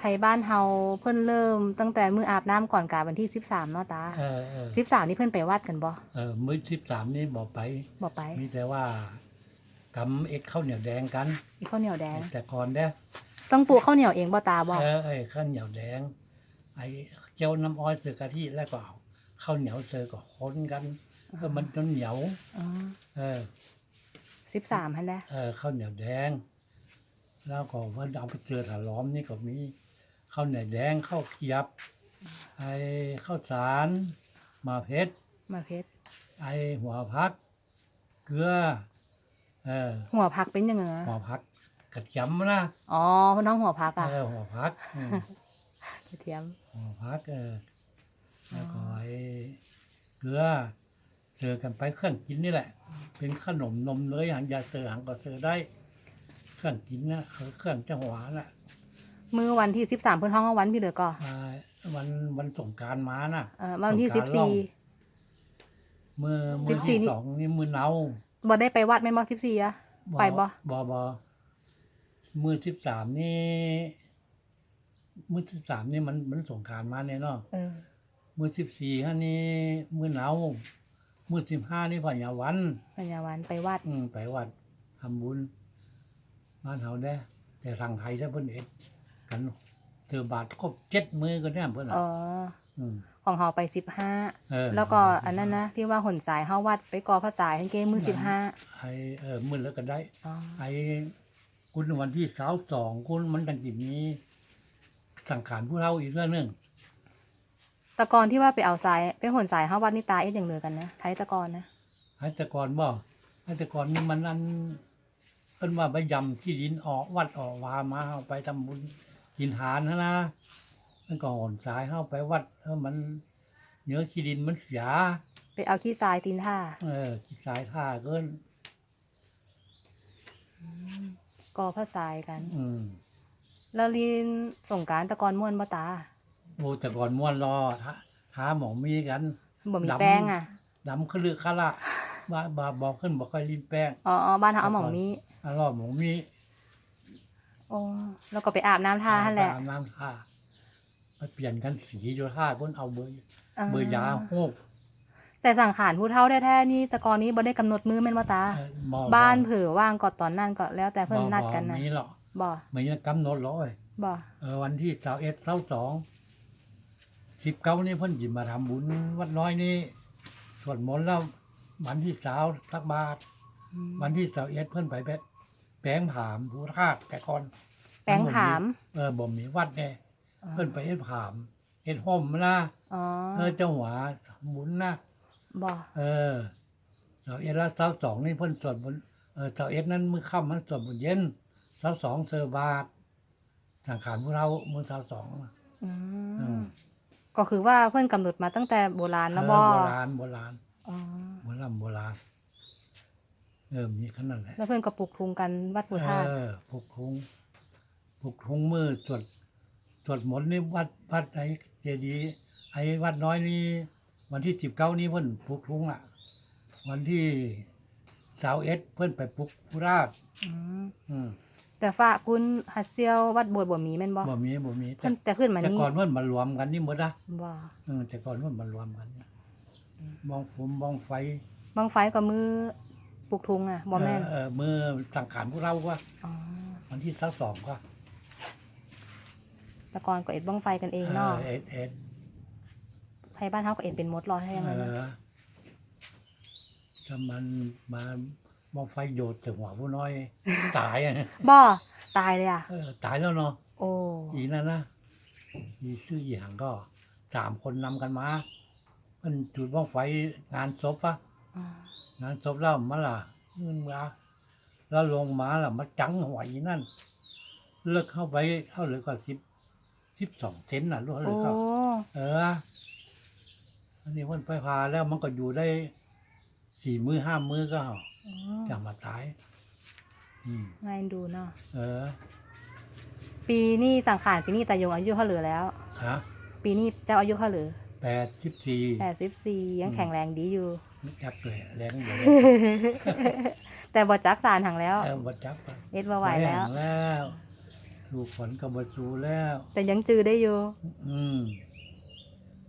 ไทยบ้านเฮาเพิ่นเริ่มตั้งแต่มื้ออาบน้ำก่อนกาวันที่13เนาะตาเออเออ13นี่เพิ่นไปวัดกันบ่เออมื้อสิบสามนี่บอกไป บ่ไปมีแต่ว่ากำเอ็ดข้าวเหนียวแดงกัน อีกข้าวเหนียวแดง แต่ก่อนเด้อต้องปลูกข้าวเหนียวเองบ่ตาบ่เออไอ้ข้าวเหนียวแดง ไอ้เจียวน้ำอ้อยเสือกะทิแล้วก็เอาข้าวเหนียวเสือก็คนกันเพื่อมันจนเหนียวอ๋อเออ13หั่นแหละ เออข้าวเหนียวแดง แล้วก็ว่าเอาไปเจอถาล้อมนี่ก็มี ข้าวเหนียวแดงข้าวเกรียบ ไอ้ข้าวสารมาเพชรมาเพชรไอ้หัวพัก เกลือ เออหัวผักเป็นยังไงหัวพักกระเทียมนะอ๋อน้องหัวผักอะเออหัวพักอืมกระเทียมหัวพักเออแล้วก็ไอ้เกลือเจอกันไปเครื่องกินนี่แหละ เป็นขนมนมเนยหังยาเจอหังก็เจอได้ เครื่องกินนะเครื่องจังหวะน่ะ มื้อวันที่13เพิ่นฮ้องว่าวันพี่เหลือก็มาวันวันสงกรารมาน่ะ เอ่อวันที่สงกรานต์ร่อง14มือมือ14ที่นี่ สองนี่มือเนาบ่ได้ไปวัดแม่นบ่14อะ ไปบ่ บอบอมือสิบสามนี่มือสิบสามนี่มันมันสงกรารมาเนี่ยเนาะเออ มือสิบสี่ฮะนี่มือเนามือสิบห้านี่พญาวัน ปัญญาวันไปวัด อืมไปวัดทำบุญบ้านเฮาได้แต่ทางไทยถ้าเพิ่นเอ็ด กันเจอบาทครบเจ็ดมือก็เนี่ยเพิ่นอะอ๋ออืมของเฮาไปเออ15แล้วก็อันนั้นนะที่ว่าหนสายเฮาวัดไปกอภาษาให้เกมือ15ไอเออมือแล้วก็ได้อ๋อไอ้คุณวันที่สาวสองคุณมันดังจิตนี้ สังขารผู้เฒ่าอีกเรื่องหนึงตะกอนที่ว่าไปเอาสายไปหนสายเฮาวัดนี่ตายเอ็ดอย่างเหลือกันนะไทยตะกอนนะให้แต่ก่อนบ่ให้แต่ก่อนนี่มันอันเพิ่นว่าไปยำที่ดินออกวัดออกวามาเอาไปทำบุญ กินทานนะนะมันก็อ่อนสายเข้าไปวัดเออมันเนื้อที่ดินมันเสียไปเอาขี้ทรายตีนท่าเออสายท่าเกินกอภาษายกัน อืมแล้วลีนสงกรารตะกอนม่วนบ่ตาโอ้แต่ก่อนม้วนรอท้าท้าหมองมีกันบ่มีดำแป้งอะดำขลึกขละบาบาบอกขึ้นบอกค่อยลิ้นแป้งอ๋ออ๋อบ้านเฮาเอาหม่องนี้อร่อยหมูมี โอ้แล้วก็ไปอาบน้ำท่าหั่นแหละอาบน้ำท่ามาเปลี่ยนกันสีโยท่าเพิ่นเอาเบอร์อ่เบอร์ยาโฮกแต่สังขารผู้เฒ่าแท้ๆนี่ตะกอนนี้บ่ได้กำหนดมือแม่นบ่ตาเอ่อหมอบ้านเผื่อว่างก็ตอนนั้นก็แล้วแต่เพิ่นนัดกันนะมีหรอกบ่ไม่ยังกำหนดหรอกเอ้ยบ่เออวันที่สาวเอ็ดเสาสองสิบเก้านี่เพิ่นหยิบมาทำบุญวัดน้อยนี่สวดมนต์แล้ววันที่สาวทักบาทอืมวันที่สาวเอ็ดเพิ่นไป แปะแปลงผามผู้ทาสแต่ก่อนแป้งผาม เออบ่มีวัดไงเพิ่นไปเอ็ดผามเอ็ดห่มนะอ๋อเออเจ้าหัวสำบุญนะบ่เออเสาเอ็ดแล้วเสาสองนี่เพิ่นสวดมนต์เออเสาเอ็ดนั้นมือค่ำมันสวดมนต์เย็นเสาสองเซอร์บาทสังขารพวกเรามือเสาสองน่ะอือืมมก็คือว่าเพิ่นกำหนดมาตั้งแต่โบราณเอนะอบ่โบราณโบราณอ๋อโบราณโบราณ เออมีขนาดแหละแล้วเพิ่นก็ปลูกทุงกันวัดปู่ธาตุเออผูกทุงผูกทุงมือสวดสวดมนต์นี่วัดวัดไอ้เจดีย์ไอ้วัดน้อยนี่วันที่สิบเก้านี้เพิ่นผูกทุงอะ วันที่สาวเอ็ดเพิ่นไปปลุกผู้ราชอืมอืมแต่ฝากคุณหัดเซียววัดโบสถ์บ่มีแม่นบ่บ่มีบ่มีแต่เพิ่นแต่ขึ้นมาแต่นี่ก่อนเพิ่นมารวมกันนี่หมดนะบ่เออแต่ก่อนเพิ่นมารวมกันเนี่ยมองผมมองไฟ บางไฟก็มือ ปลูกทุงอะบ่แม่นเออเออมือสังขารพวกเราว่าอ๋อวันที่สักสองก็แต่ก่อนก็เอ็ดบังไฟกันเองเนาะเอ็ดเอ็ดไทยบ้านเฮาก็เอ็ดเป็นมดรอให้ยังเอไงนะอถ้ามันมามองไฟโยดถึงหัวผู้น้อย ตายอะบ่ตายเลยอะเออตายแล้วเนาะโอ้อีนั่นนะอีซื่ออย่างก็สามคนนำกันมามันจุดบ้องไฟงานศพอะอ๋อ งานศพแล้วมาล่ะเงินมาแล้วลงมาล่ะมาจังหัวอีนั่นเลิกเข้าไปเท่าเลยก็สิบสิบสองเซนน่ะรู้เลยโอ้ก็เออ อันนี้มันไปพาแล้วมันก็อยู่ได้สี่มือห้ามือก็อืมจะมาตายอืมง่ายดูเนาะเออ ปีนี้สังขารปีนี้ตายงอายุเท่าเหลือแล้วฮะปีนี้เจ้าอายุเท่าเหลือแปดสิบสี่แปดสิบสี่ยังอืมแข็งแรงดีอยู่ จักเลยแรงอยู่เลยแต่บ่จักสารหังแล้ว เออวัดจับไปเอ็ดบ่ไหวแล้วแล้ว สู่ฝนก็บ่สู่แล้ว แต่ยังจือได้อยู่ อืม